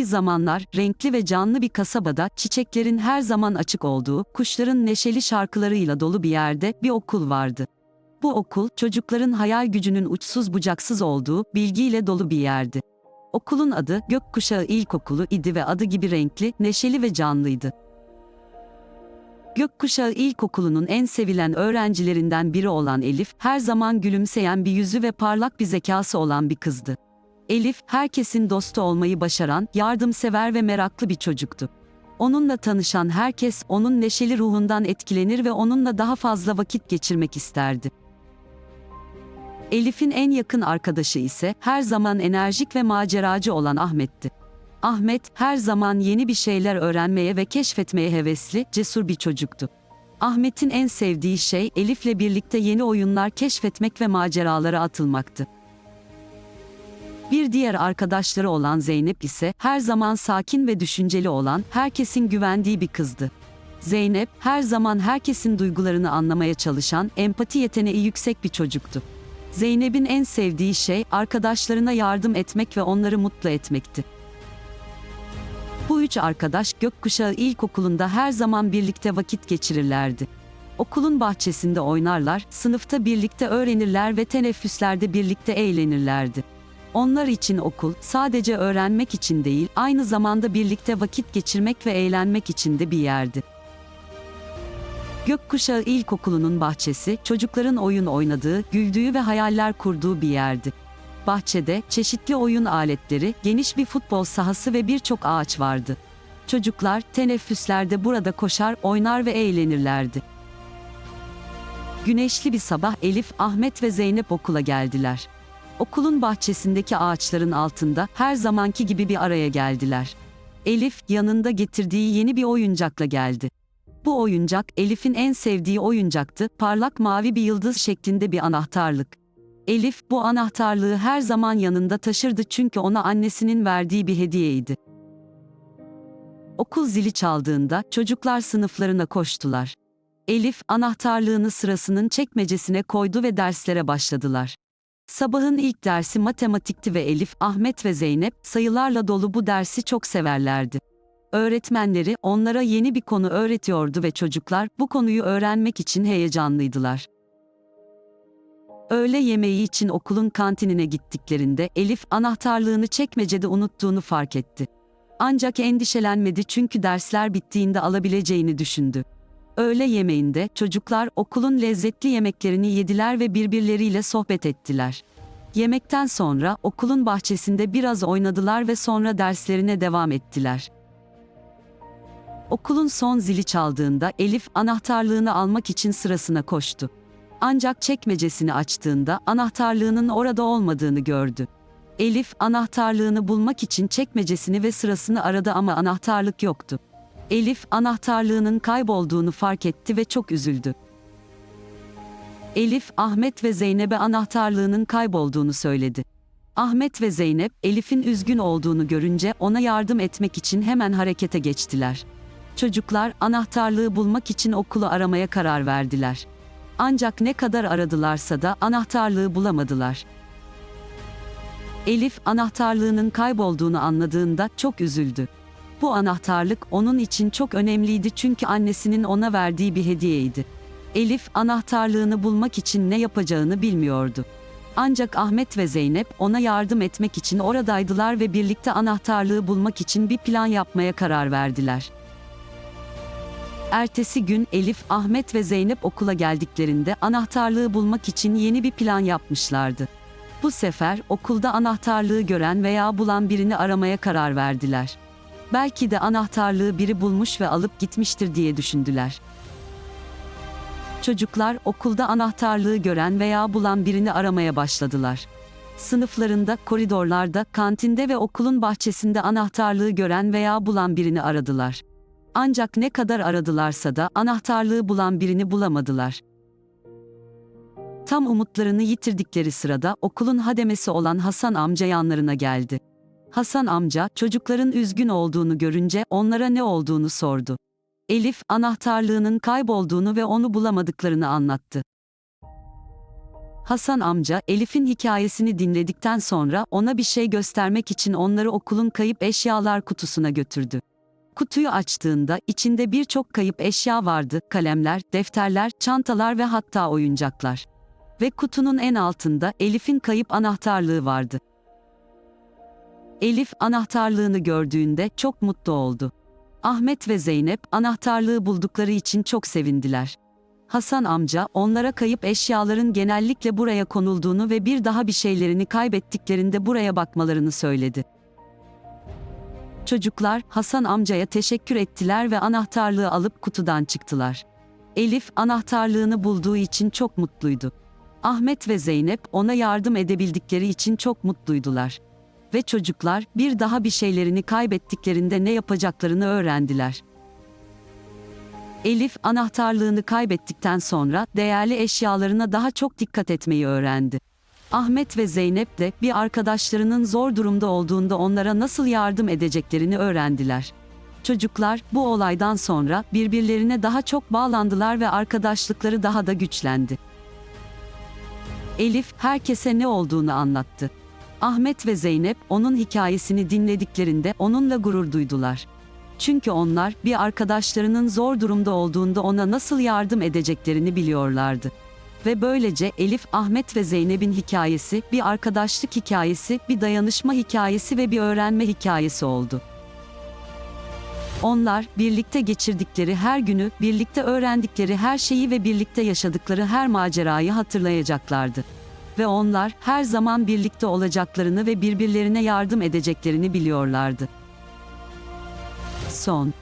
Bir zamanlar renkli ve canlı bir kasabada çiçeklerin her zaman açık olduğu, kuşların neşeli şarkılarıyla dolu bir yerde bir okul vardı. Bu okul çocukların hayal gücünün uçsuz bucaksız olduğu, bilgiyle dolu bir yerdi. Okulun adı Gökkuşağı İlkokulu idi ve adı gibi renkli, neşeli ve canlıydı. Gökkuşağı İlkokulu'nun en sevilen öğrencilerinden biri olan Elif, her zaman gülümseyen bir yüzü ve parlak bir zekası olan bir kızdı. Elif, herkesin dostu olmayı başaran, yardımsever ve meraklı bir çocuktu. Onunla tanışan herkes onun neşeli ruhundan etkilenir ve onunla daha fazla vakit geçirmek isterdi. Elif'in en yakın arkadaşı ise her zaman enerjik ve maceracı olan Ahmet'ti. Ahmet her zaman yeni bir şeyler öğrenmeye ve keşfetmeye hevesli, cesur bir çocuktu. Ahmet'in en sevdiği şey Elif'le birlikte yeni oyunlar keşfetmek ve maceralara atılmaktı. Bir diğer arkadaşları olan Zeynep ise her zaman sakin ve düşünceli olan, herkesin güvendiği bir kızdı. Zeynep her zaman herkesin duygularını anlamaya çalışan, empati yeteneği yüksek bir çocuktu. Zeynep'in en sevdiği şey arkadaşlarına yardım etmek ve onları mutlu etmekti. Bu üç arkadaş Gökkuşağı İlkokulu'nda her zaman birlikte vakit geçirirlerdi. Okulun bahçesinde oynarlar, sınıfta birlikte öğrenirler ve teneffüslerde birlikte eğlenirlerdi. Onlar için okul sadece öğrenmek için değil, aynı zamanda birlikte vakit geçirmek ve eğlenmek için de bir yerdi. Gökkuşağı İlkokulu'nun bahçesi, çocukların oyun oynadığı, güldüğü ve hayaller kurduğu bir yerdi. Bahçede çeşitli oyun aletleri, geniş bir futbol sahası ve birçok ağaç vardı. Çocuklar teneffüslerde burada koşar, oynar ve eğlenirlerdi. Güneşli bir sabah Elif, Ahmet ve Zeynep okula geldiler. Okulun bahçesindeki ağaçların altında her zamanki gibi bir araya geldiler. Elif yanında getirdiği yeni bir oyuncakla geldi. Bu oyuncak Elif'in en sevdiği oyuncaktı, parlak mavi bir yıldız şeklinde bir anahtarlık. Elif bu anahtarlığı her zaman yanında taşırdı çünkü ona annesinin verdiği bir hediyeydi. Okul zili çaldığında çocuklar sınıflarına koştular. Elif anahtarlığını sırasının çekmecesine koydu ve derslere başladılar. Sabahın ilk dersi matematikti ve Elif, Ahmet ve Zeynep sayılarla dolu bu dersi çok severlerdi. Öğretmenleri onlara yeni bir konu öğretiyordu ve çocuklar bu konuyu öğrenmek için heyecanlıydılar. Öğle yemeği için okulun kantinine gittiklerinde Elif anahtarlığını çekmecede unuttuğunu fark etti. Ancak endişelenmedi çünkü dersler bittiğinde alabileceğini düşündü. Öğle yemeğinde çocuklar okulun lezzetli yemeklerini yediler ve birbirleriyle sohbet ettiler. Yemekten sonra okulun bahçesinde biraz oynadılar ve sonra derslerine devam ettiler. Okulun son zili çaldığında Elif anahtarlığını almak için sırasına koştu. Ancak çekmecesini açtığında anahtarlığının orada olmadığını gördü. Elif anahtarlığını bulmak için çekmecesini ve sırasını aradı ama anahtarlık yoktu. Elif anahtarlığının kaybolduğunu fark etti ve çok üzüldü. Elif, Ahmet ve Zeynep'e anahtarlığının kaybolduğunu söyledi. Ahmet ve Zeynep, Elif'in üzgün olduğunu görünce ona yardım etmek için hemen harekete geçtiler. Çocuklar anahtarlığı bulmak için okulu aramaya karar verdiler. Ancak ne kadar aradılarsa da anahtarlığı bulamadılar. Elif anahtarlığının kaybolduğunu anladığında çok üzüldü. Bu anahtarlık onun için çok önemliydi çünkü annesinin ona verdiği bir hediyeydi. Elif anahtarlığını bulmak için ne yapacağını bilmiyordu. Ancak Ahmet ve Zeynep ona yardım etmek için oradaydılar ve birlikte anahtarlığı bulmak için bir plan yapmaya karar verdiler. Ertesi gün Elif, Ahmet ve Zeynep okula geldiklerinde anahtarlığı bulmak için yeni bir plan yapmışlardı. Bu sefer okulda anahtarlığı gören veya bulan birini aramaya karar verdiler. Belki de anahtarlığı biri bulmuş ve alıp gitmiştir diye düşündüler. Çocuklar okulda anahtarlığı gören veya bulan birini aramaya başladılar. Sınıflarında, koridorlarda, kantinde ve okulun bahçesinde anahtarlığı gören veya bulan birini aradılar. Ancak ne kadar aradılarsa da anahtarlığı bulan birini bulamadılar. Tam umutlarını yitirdikleri sırada okulun hademesi olan Hasan amca yanlarına geldi. Hasan amca çocukların üzgün olduğunu görünce onlara ne olduğunu sordu. Elif anahtarlığının kaybolduğunu ve onu bulamadıklarını anlattı. Hasan amca Elif'in hikayesini dinledikten sonra ona bir şey göstermek için onları okulun kayıp eşyalar kutusuna götürdü. Kutuyu açtığında içinde birçok kayıp eşya vardı. Kalemler, defterler, çantalar ve hatta oyuncaklar. Ve kutunun en altında Elif'in kayıp anahtarlığı vardı. Elif anahtarlığını gördüğünde çok mutlu oldu. Ahmet ve Zeynep anahtarlığı buldukları için çok sevindiler. Hasan amca onlara kayıp eşyaların genellikle buraya konulduğunu ve bir daha bir şeylerini kaybettiklerinde buraya bakmalarını söyledi. Çocuklar Hasan amcaya teşekkür ettiler ve anahtarlığı alıp kutudan çıktılar. Elif anahtarlığını bulduğu için çok mutluydu. Ahmet ve Zeynep ona yardım edebildikleri için çok mutluydular. Ve çocuklar bir daha bir şeylerini kaybettiklerinde ne yapacaklarını öğrendiler. Elif anahtarlığını kaybettikten sonra değerli eşyalarına daha çok dikkat etmeyi öğrendi. Ahmet ve Zeynep de bir arkadaşlarının zor durumda olduğunda onlara nasıl yardım edeceklerini öğrendiler. Çocuklar bu olaydan sonra birbirlerine daha çok bağlandılar ve arkadaşlıkları daha da güçlendi. Elif herkese ne olduğunu anlattı. Ahmet ve Zeynep onun hikayesini dinlediklerinde onunla gurur duydular. Çünkü onlar bir arkadaşlarının zor durumda olduğunda ona nasıl yardım edeceklerini biliyorlardı. Ve böylece Elif, Ahmet ve Zeynep'in hikayesi bir arkadaşlık hikayesi, bir dayanışma hikayesi ve bir öğrenme hikayesi oldu. Onlar birlikte geçirdikleri her günü, birlikte öğrendikleri her şeyi ve birlikte yaşadıkları her macerayı hatırlayacaklardı. Ve onlar her zaman birlikte olacaklarını ve birbirlerine yardım edeceklerini biliyorlardı. Son